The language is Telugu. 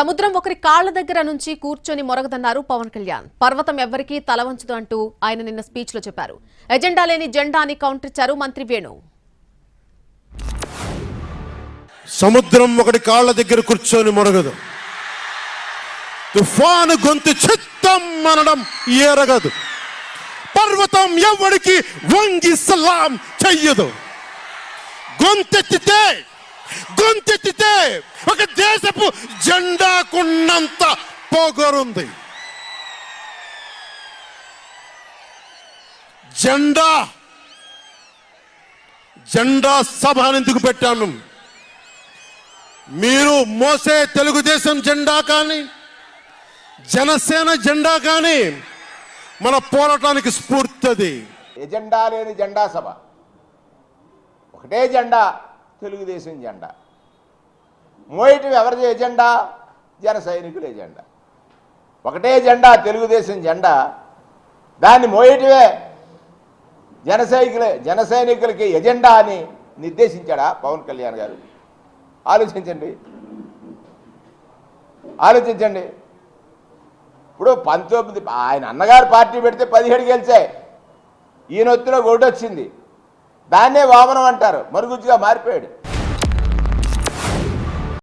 సముద్రం ఒకరి కాళ్ళ దగ్గర నుంచి కూర్చొని మొరగదన్నారు పవన్ కళ్యాణ్. పర్వతం ఎవ్వరికీ తలవంచదు అంటూ ఆయన నిన్న స్పీచ్లో చెప్పారు. ఎజెండా లేని జెండా అని కౌంటర్ ఇచ్చారు మంత్రి వేణు. సముద్రం ఒకటి కాళ్ళ దగ్గర కూర్చొని మొరగదు. తుఫాను గొంతు చిత్తం అనడం ఏరగదు. పర్వతం ఎవరికి వంగి సలాం చెయ్యదు. గొంతెత్తితే గొంతెత్తితే ఒక దేశపు జెండాకున్నంత పొగరుంది. జెండా జెండా సభను ఎందుకు పెట్టాను? మీరు మోసే తెలుగుదేశం జెండా కానీ జనసేన జెండా కానీ మన పోరాటానికి స్ఫూర్తిది. ఎజెండా లేని జెండా సభ. ఒకటే జెండా తెలుగుదేశం జెండా. మోయటం ఎవరిది ఎజెండా? జన సైనికుల ఎజెండా. ఒకటే జెండా తెలుగుదేశం జెండా. దాన్ని మోయటమే జన సైనికుల జన సైనికులకి ఎజెండా అని నిర్దేశించాడా పవన్ కళ్యాణ్ గారు? ఆలోచించండి. ఆలోచించండి. ఇప్పుడు పంతొమ్మిది ఆయన అన్నగారు పార్టీ పెడితే పదిహేడు గెలిచాయి ఈయన ఒత్తిలో ఓటు వచ్చింది దాన్నే వామనం అంటారు. మరుగుజ్జుగా మారిపోయాడు.